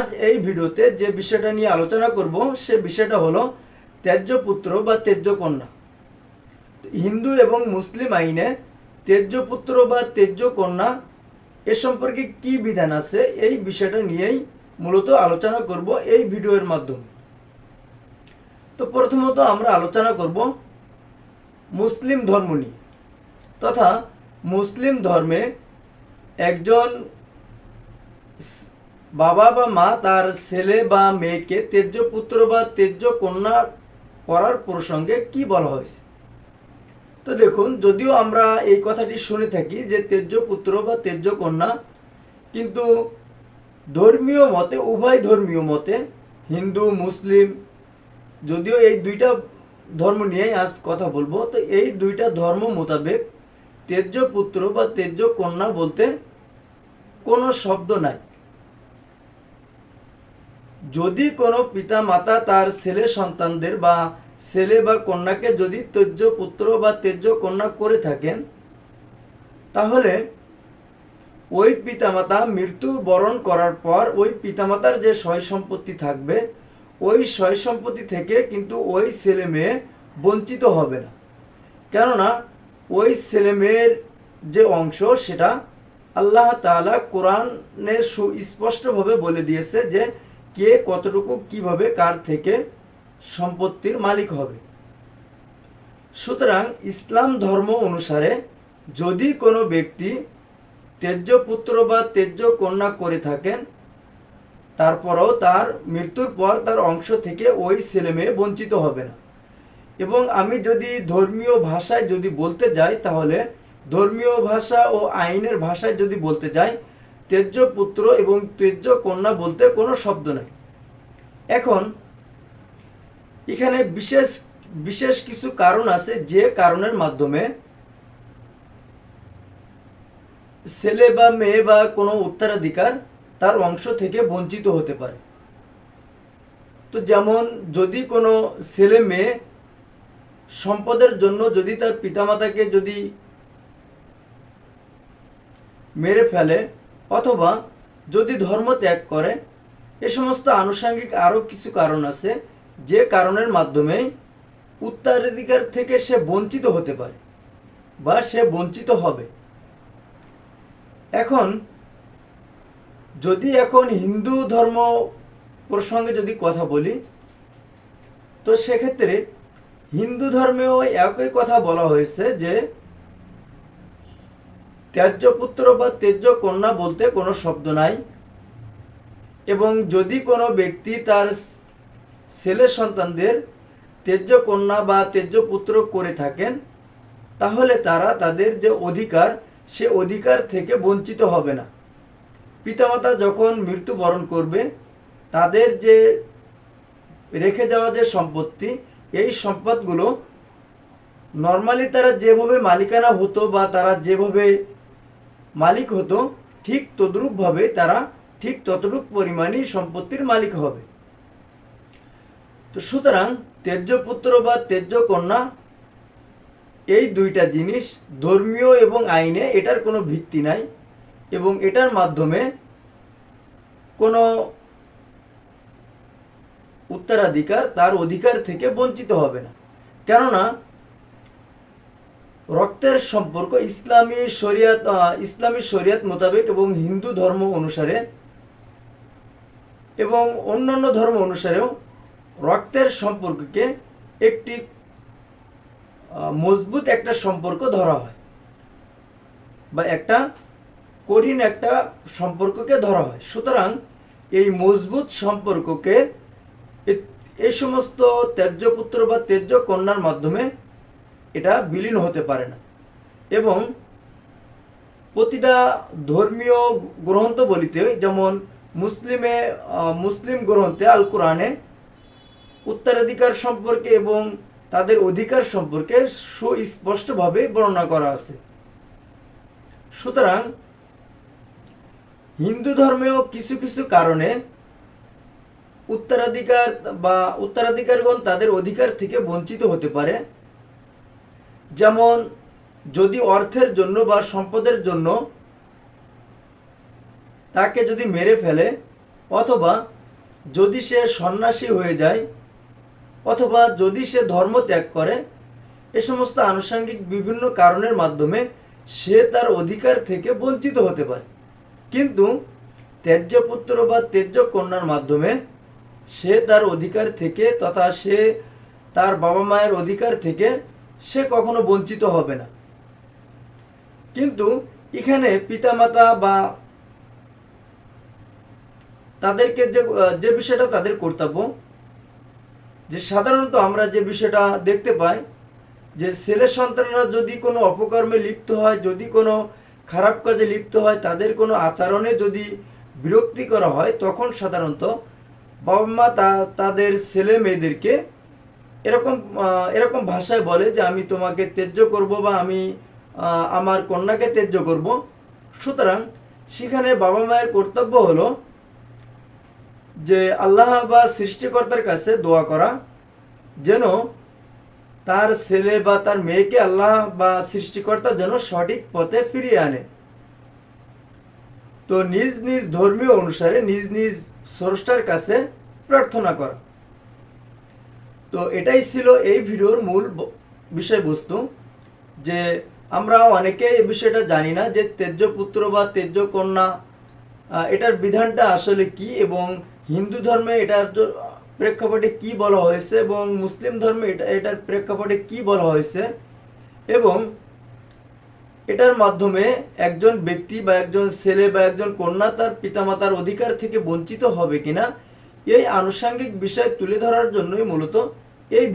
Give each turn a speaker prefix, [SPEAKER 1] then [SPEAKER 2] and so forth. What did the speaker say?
[SPEAKER 1] আজ এই ভিডিওতে যে বিষয়টা নিয়ে আলোচনা করব, সে বিষয়টা হলো ত্যায্য পুত্র বা ত্যায্য কন্যা হিন্দু এবং মুসলিম আইনে ত্যায্য পুত্র বা ত্যায্য কন্যা এ সম্পর্কে কি বিধান আছে, এই বিষয়টা নিয়েই মূলত আলোচনা করব এই ভিডিওর মাধ্যমে। তো প্রথমত আমরা আলোচনা করব মুসলিম ধর্ম নিয়ে। তথা মুসলিম ধর্মে একজন বাবা বা মা, তার ছেলে বা মেয়েকে তেজ্য পুত্র বা তেজ্য কন্যা করার প্রসঙ্গে কি বলা হয়েছে? তো দেখুন, যদিও আমরা এই কথাটি শুনে থাকি যে তেজ্য পুত্র বা তেজ্য কন্যা, কিন্তু ধর্মীয় মতে, উভয় ধর্মীয় মতে, হিন্দু, মুসলিম, যদিও এই দুইটা ধর্ম নিয়েই আজ কথা বলব, তো এই দুইটা ধর্ম মোতাবেক তেজ্য পুত্র বা তেজ্য কন্যা বলতে কোনো শব্দ নাই। যদি কোনো পিতা মাতা তার ছেলে সন্তানদের বা ছেলে বা কন্যাকে যদি তেজ্য পুত্র বা তেজ্য কন্যা করে থাকেন, তাহলে ওই পিতামাতা মৃত্যু বরণ করার পর ওই পিতামাতার যে সয় সম্পত্তি থাকবে, ওই সয় সম্পত্তি থেকে কিন্তু ওই ছেলে মেয়ে বঞ্চিত হবে না। কেননা ওই ছেলে মেয়ের যে অংশ, সেটা আল্লাহ তাআলা কোরআনে সুস্পষ্টভাবে বলে দিয়েছে যে কে কতটুকু কীভাবে কার থেকে সম্পত্তির মালিক হবে। সুতরাং ইসলাম ধর্ম অনুসারে যদি কোনো ব্যক্তি তেজ্য পুত্র বা তেজ্য কন্যা করে থাকেন, তারপরও তার মৃত্যুর পর তার অংশ থেকে ওই ছেলে মেয়ে বঞ্চিত হবে না। এবং আমি যদি ধর্মীয় ভাষায় যদি বলতে যাই, তাহলে ধর্মীয় ভাষা ও আইনের ভাষায় যদি বলতে যাই তেজ্য পুত্র এবং তেজ্য কন্যা বলতে কোনো শব্দ নেই। এখন, এখানে বিশেষ বিশেষ কিছু কারণ আছে যে কারণের মাধ্যমে ছেলে বা মেয়ে বা কোনো উত্তরাধিকার তার অংশ থেকে বঞ্চিত হতে পারে। তো যেমন, যদি কোনো ছেলে মেয়ে সম্পদের জন্য যদি তার পিতামাতাকে যদি মেরে ফেলে অথবা যদি ধর্ম ত্যাগ করে, এ সমস্ত আনুষঙ্গিক আরও কিছু কারণ আছে যে কারণের মাধ্যমে উত্তরাধিকার থেকে সে বঞ্চিত হতে পারে বা সে বঞ্চিত হবে। এখন, যদি এখন হিন্দু ধর্ম প্রসঙ্গে যদি কথা বলি, তো সেক্ষেত্রে হিন্দু ধর্মেও একই কথা বলা হয়েছে যে ত্যায্য পুত্র বা ত্যায্য কন্যা বলতে কোনো শব্দ নাই। এবং যদি কোনো ব্যক্তি তার ছেলে সন্তানদের ত্যায্য কন্যা বা ত্যায্য পুত্র করে থাকেন, তাহলে তারা তাদের যে অধিকার, সে অধিকার থেকে বঞ্চিত হবে না। পিতামাতা যখন মৃত্যুবরণ করবে, তাদের যে রেখে যাওয়া যে সম্পত্তি, এই সম্পদগুলো নর্মালি তারা যেভাবে মালিকানা হতো বা তারা যেভাবে মালিক হতো, ঠিক তদ্রূপভাবে তারা ঠিক ততটুক পরিমাণই সম্পত্তির মালিক হবে। তো সুতরাং তেজ্য পুত্র বা তেজ্য কন্যা এই দুইটা জিনিস ধর্মীয় এবং আইনে এটার কোনো ভিত্তি নাই এবং এটার মাধ্যমে কোনো উত্তরাধিকার তার অধিকার থেকে বঞ্চিত হবে না। কেননা রক্তের সম্পর্ক ইসলামী শরিয়াত ইসলামী শরিয়াত মোতাবেক এবং হিন্দু ধর্ম অনুসারে এবং অন্যান্য ধর্ম অনুসারেও রক্তের সম্পর্ককে একটি মজবুত একটা সম্পর্ক ধরা হয় বা একটা কঠিন একটা সম্পর্ককে ধরা হয়। সুতরাং এই মজবুত সম্পর্ককে এই সমস্ত ত্যায্য পুত্র বা ত্যায্য কন্যার মাধ্যমে এটা বিলীন হতে পারে না। এবং প্রতিটা ধর্মীয় গ্রন্থ বলিতে যেমন মুসলিমে মুসলিম গ্রন্থে আল কোরআনে উত্তরাধিকার সম্পর্কে এবং তাদের অধিকার সম্পর্কে সুস্পষ্টভাবে বর্ণনা করা আছে। সুতরাং হিন্দু ধর্মেও কিছু কিছু কারণে উত্তরাধিকার বা উত্তরাধিকারগণ তাদের অধিকার থেকে বঞ্চিত হতে পারে। যেমন, যদি অর্থের জন্য বা সম্পদের জন্য তাকে যদি মেরে ফেলে, অথবা যদি সে সন্ন্যাসী হয়ে যায়, অথবা যদি সে ধর্ম ত্যাগ করে, এ সমস্ত আনুষঙ্গিক বিভিন্ন কারণের মাধ্যমে সে তার অধিকার থেকে বঞ্চিত হতে পারে। কিন্তু ত্যায্য বা ত্যায্য কন্যার মাধ্যমে সে তার অধিকার থেকে তথা সে তার বাবা মায়ের অধিকার থেকে সে কখনো বঞ্চিত হবে না। কিন্তু এখানে পিতামাতা বা তাদেরকে যে যে বিষয়টা তাদের কর্তব্য, যে সাধারণত আমরা যে বিষয়টা দেখতে পাই, যে ছেলে সন্তানরা যদি কোনো অপকর্মে লিপ্ত হয়, যদি কোনো খারাপ কাজে লিপ্ত হয়, তাদের কোনো আচরণে যদি বিরক্তি করা হয়, তখন সাধারণত বাবা মা তাদের ছেলে মেয়েদেরকে এরকম এরকম ভাষায় বলে যে আমি তোমাকে ত্যায্য করব বা আমি আমার কন্যাকে ত্যায্য করব। সুতরাং সেখানে বাবা মায়ের কর্তব্য হলো যে আল্লাহ বা সৃষ্টিকর্তার কাছে দোয়া করা, যেন তার ছেলে বা তার মেয়েকে আল্লাহ বা সৃষ্টিকর্তা যেন সঠিক পথে ফিরিয়ে আনে। তো নিজ নিজ ধর্মীয় অনুসারে নিজ নিজ স্রষ্টার কাছে প্রার্থনা করা। তো এটাই ছিল এই ভিডিওর মূল বিষয়বস্তু, যে আমরা অনেকে এই বিষয়টা জানি না যে তেজ্য পুত্র বা তেজ্য কন্যা এটার বিধানটা আসলে কি এবং হিন্দু ধর্মে এটার প্রেক্ষাপটে কি বলা হয়েছে এবং মুসলিম ধর্মে এটা এটার প্রেক্ষাপটে কি বলা হয়েছে এবং এটার মাধ্যমে একজন ব্যক্তি বা একজন ছেলে বা একজন কন্যা তার পিতামাতার অধিকার থেকে বঞ্চিত হবে কিনা এই আনুষাঙ্গিক বিষয় তুলে ধরার জন্যই মূলত এই